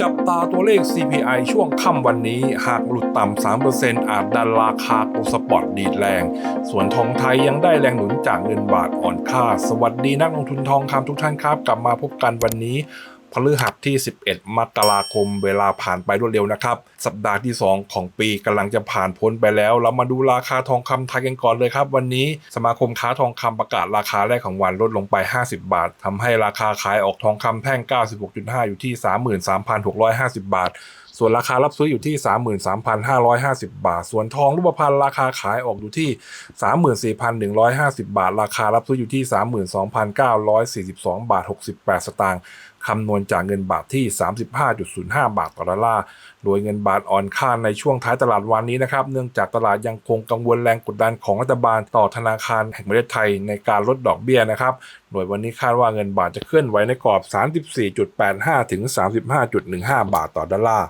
จับตาตัวเลข CPI ช่วงค่ำวันนี้หากหลุดต่ำ 3%อาจดันราคาโกลสปอร์ตดีดแรง ส่วนทองไทยยังได้แรงหนุนจากเงินบาทอ่อนค่า สวัสดีนักลงทุนทองคำทุกท่านครับ กลับมาพบกันวันนี้ พฤหัสที่ 11 มกราคมเวลาผ่านไปรวดเร็วนะครับ สัปดาห์ที่ 2 ของปีกำลังจะผ่านพ้นไปแล้ว เรามาดูราคาทองคำไทยกันก่อนเลยครับ วันนี้สมาคมค้าทองคำประกาศราคาแรกของวันลดลงไป 50 บาททำให้ราคาขายออกทองคำแท่ง 96.5 อยู่ที่ 33,650 บาท ส่วนราคารับซื้ออยู่ที่ 33,550 บาท ส่วนทองรูปพรรณราคาขายออกอยู่ที่ 34,150 บาท ราคารับซื้ออยู่ที่ 32,942 บาท 68 สตางค์คำนวณจากเงินบาทที่ 35.05 บาทต่อดอลลาร์ โดยเงินบาทอ่อนค่าในช่วงท้ายตลาดวันนี้นะครับ เนื่องจากตลาดยังคงกังวลแรงกดดันของรัฐบาลต่อธนาคารแห่งประเทศไทยในการลดดอกเบี้ยนะครับ โดยวันนี้คาดว่าเงินบาทจะเคลื่อนไหวในกรอบ 34.85 ถึง 35.15 บาทต่อดอลลาร์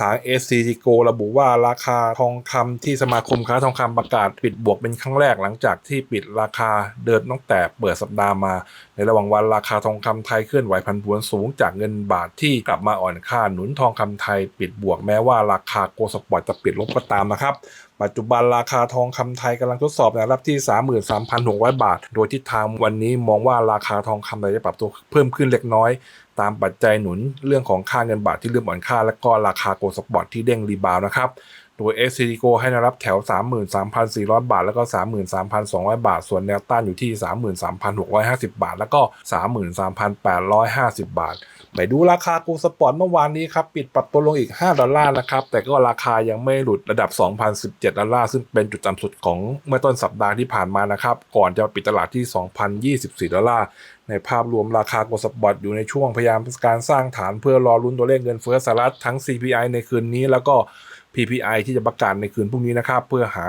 ทาง SCTGO ระบุว่าราคาทองคำที่สมาคมค้าทองคำประกาศปิดบวกเป็นครั้งแรกหลังจากที่ปิดราคาเดิมตั้งแต่เปิดสัปดาห์มา ในระหว่างวันราคาทองคำไทยเคลื่อนไหวพันผวนสูงจากเงินบาทที่กลับมาอ่อนค่าหนุนทองคำไทยปิดบวกแม้ว่าราคาโกลสปอร์ตจะปิดลบก็ตามนะครับปัจจุบันราคาทองคำไทยกำลังทดสอบแนวรับที่ 33,600 บาท โดยทิศทางวันนี้มองว่าราคาทองคำไทยจะปรับตัวเพิ่มขึ้นเล็กน้อย ตามปัจจัยหนุนเรื่องของค่าเงินบาทที่เริ่มอ่อนค่าและก็ราคาโกลสปอร์ตที่เด้งรีบาวด์นะครับ โดย s c d g o ให้แนวรับแถว 33,400 บาท แล้วก็ 33,200 บาท ส่วนแนวต้านอยู่ที่ 33,650 บาท แล้วก็ 33,850 บาท ไปดูราคากูสปอร์ตเมื่อวานนี้ครับปิดปรับตัวลงอีก 5 ดอลลาร์นะครับ แต่ก็ราคายังไม่หลุดระดับ 2,017 ดอลลาร์ ซึ่งเป็นจุดต่ำสุดของเมื่อต้นสัปดาห์ที่ผ่านมานะครับ ก่อนจะปิดตลาดที่ 2,024 ดอลลาร์ในภาพรวมราคากูสปอร์ตอยู่ในช่วงพยายามการสร้างฐานเพื่อรอลุ้นตัวเลขเงินเฟ้อสหรัฐทั้ง CPI ในคืนนี้แล้วก็ PPI ที่จะประกาศในคืนพรุ่งนี้นะครับ เพื่อหา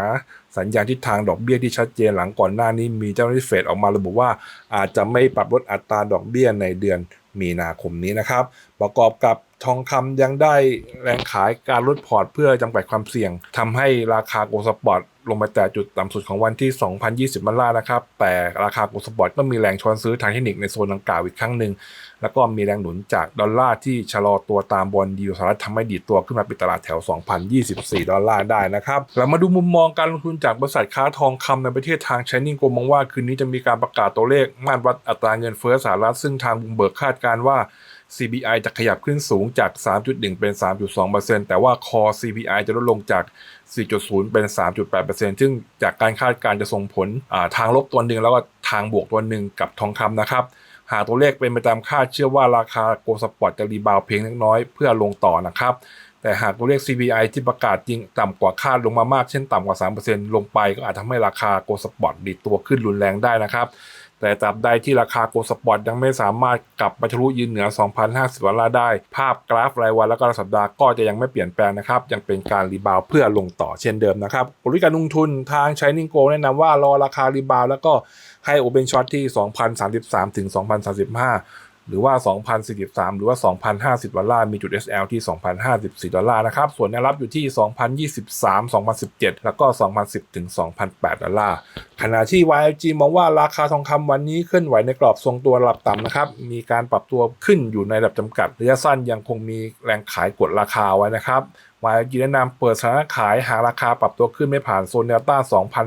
สัญญาณทิศทางดอกเบี้ยที่ชัดเจนหลังก่อนหน้านี้มีเจ้าหน้าที่เฟดออกมาระบุว่าอาจจะไม่ปรับลดอัตราดอกเบี้ยในเดือนมีนาคมนี้นะครับ ประกอบกับ ทองคำยังได้แรงขายการลดพอร์ตเพื่อจำกัดความเสี่ยงทำให้ราคาโกลสปอร์ตลงไปแต่จุดต่ำสุดของวันที่ 2020ดอลลาร์นะครับ แต่ราคาโกลสปอร์ตก็มีแรงช้อนซื้อทางเทคนิคในโซนดังกล่าวอีกครั้งหนึ่ง แล้วก็มีแรงหนุนจากดอลลาร์ที่ชะลอตัวตามบอลยูสหรัฐทำให้ดีดตัวขึ้นมาปิดตลาดแถว 2,024 ดอลลาร์ได้นะครับ เรามาดูมุมมองการลงทุนจากบริษัทค้าทองคำในประเทศทาง Shining Go มองว่าคืนนี้จะมีการประกาศตัวเลขมาตรวัดอัตราเงินเฟ้อสหรัฐซึ่งทางบุมเบิร์กคาดการณ์ว่า CPI จะขยับขึ้นสูงจาก 3.1 เป็น 3.2%แต่ว่า Core CPI จะลดลงจาก 4.0 เป็น 3.8%ซึ่งจากการคาดการณ์จะส่งผลทางลบตัวหนึ่งแล้วก็ทางบวกตัวหนึ่งกับทองคำนะครับ หากตัวเลขเป็นไปตามคาดเชื่อว่าราคาโกลสปอร์ตจะรีบาวเพียงเล็กน้อยเพื่อลงต่อนะครับ แต่หากตัวเลข CPI ที่ประกาศจริงต่ำกว่าคาดลงมามากเช่นต่ำกว่า 3%ลงไปก็อาจทำให้ราคาโกลสปอร์ตดีดตัวขึ้นรุนแรงได้นะครับ แต่ตราบใดที่ราคาโกลสปอร์ตยังไม่สามารถกลับมาทะลุยืนเหนือ 2,050ดอลลาร์ได้ ภาพกราฟรายวันและก็รายสัปดาห์ก็จะยังไม่เปลี่ยนแปลงนะครับ ยังเป็นการรีบาวเพื่อลงต่อเช่นเดิมนะครับกลยุทธ์การลงทุนทางใช้นิงโกแนะนำว่ารอราคารีบาวแล้วก็ให้โอเ n นช็อตที่ 2,033ถึง2,035 หรือว่า 2,043 หรือว่า 2,050 ดอลลาร์ มีจุด SL ที่ 2,054 ดอลลาร์นะครับ ส่วนแนวรับอยู่ที่ 2,023 2,017 แล้วก็ 2,010 ถึง 2,008 ดอลลาร์ ขณะที่ YLG มองว่าราคาทองคำวันนี้เคลื่อนไหวในกรอบทรงตัวระดับต่ำนะครับ มีการปรับตัวขึ้นอยู่ในระดับจำกัด ระยะสั้นยังคงมีแรงขายกดราคาไว้นะครับ YLG แนะนำเปิดสถานะขายหาราคาปรับตัวขึ้นไม่ผ่านโซนแนวต้าน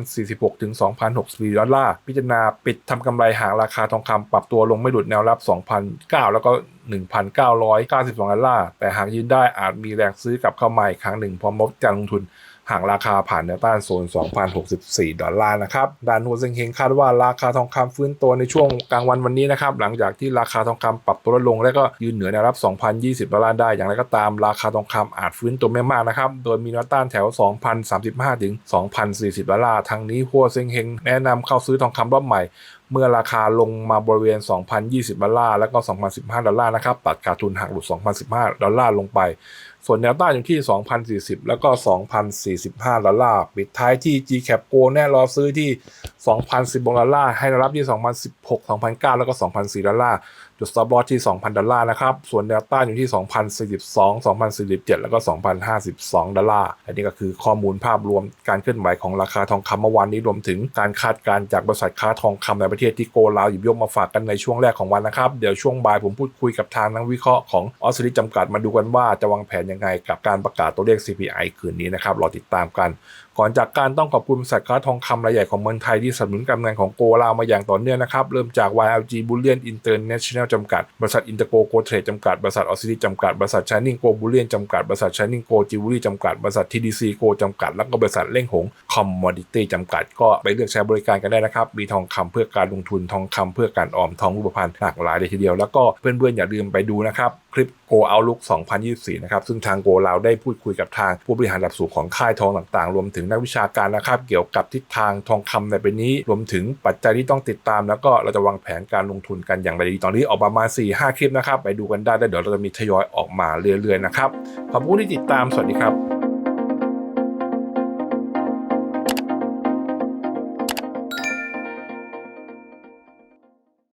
2,046 ถึง 2,064 ดอลลาร์ พิจารณาปิดทำกำไรหาราคาทองคำปรับตัวลงไม่หลุดแนวรับ 2,009 แล้วก็ 1,992 ดอลลาร์ แต่หากยืนได้อาจมีแรงซื้อกลับเข้ามาอีกครั้งหนึ่งพร้อมลดการลงทุน หากราคาผ่านแนวต้านโซน 2,064 ดอลลาร์นะครับด้านหัวเซิงเฮงคาดว่าราคาทองคำฟื้นตัวในช่วงกลางวันวันนี้นะครับ หลังจากที่ราคาทองคำปรับตัวลดลง และก็ยืนเหนือแนวรับ 2,020 ดอลลาร์ได้ อย่างไรก็ตามราคาทองคำอาจฟื้นตัวไม่มากนะครับ โดยมีแนวต้านแถว 2,035 ถึง 2,040 ดอลลาร์ทางนี้หัวเซิงเฮงแนะนำเข้าซื้อทองคำรอบใหม่ เมื่อราคาลงมาบริเวณ 2,020 ดอลลาร์ แล้วก็ 2,015 ดอลลาร์นะครับ ตัดขาดทุนหักหลุด 2,015 ดอลลาร์ลงไป ส่วนแนวต้านอยู่ที่ 2,040 แล้วก็ 2,045 ดอลลาร์ ปิดท้ายที่ GCAP Go แน่รอซื้อที่ 2,010 ดอลลาร์ ให้รับที่ 2,016 2,009 แล้วก็ 2,004 ดอลลาร์ จุด stop loss ที่ 2,000 ดอลลาร์นะครับ ส่วนแนวต้านอยู่ที่ 2,042 2,047 แล้วก็ 2,052 ดอลลาร์ อันนี้ก็คือข้อมูลภาพรวมการเคลื่อนไหวของราคาทองคำเมื่อวานนี้รวมถึงการคาดการณ์จากบริษัทค้าทองคำในประเทศที่โกลาวหยิบยกมาฝากกันในช่วงแรกของวันนะครับ เดี๋ยวช่วงบ่ายผมพูดคุยกับทางนักวิเคราะห์ของออสเตรเลียจำกัดมาดูกันว่าจะวางแผนยังไงกับการประกาศตัวเลข CPI คืนนี้นะครับ รอติดตามกัน ก่อนจากการต้องขอบคุณบริษัทค้าทองคำรายใหญ่ของเมืองไทยที่สนับสนุนการงานของโกลาวมาอย่างต่อเนื่องนะครับ เริ่มจาก YLG Bullion International จำกัด บริษัท Intergo Go Trade จำกัด บริษัทออสซิลี่จำกัด บริษัท Shining Go Bullion จำกัด บริษัท Shining Go Jewelry จำกัด บริษัท TDC Go จำกัด แล้วก็บริษัทเล่งหง Commodity จำกัด ก็ไปเลือกใช้บริการกันได้นะครับ มีทองคำเพื่อการลงทุน ทองคำเพื่อการออม ทองรูปพรรณหลากหลายเลยทีเดียว แล้วก็เพื่อนๆอย่าลืมไปดูนะครับคลิป Go Outlook 2024 นะครับ ซึ่งทาง Go เราได้พูดคุยกับทางผู้บริหารระดับสูงของค่ายทองต่างๆ รวมถึงนักวิชาการนะครับ เกี่ยวกับทิศทางทองคำในปีนี้ รวมถึงปัจจัยที่ต้องติดตาม แล้วก็เราจะวางแผนการลงทุนกันอย่างไรดีตอนนี้ออกประมาณ4-5คลิปนะครับไปดูกันได้แล้วเดี๋ยวเราจะมีทยอยออกมาเรื่อยๆนะครับขอบคุณที่ติดตามสวัสดีครับ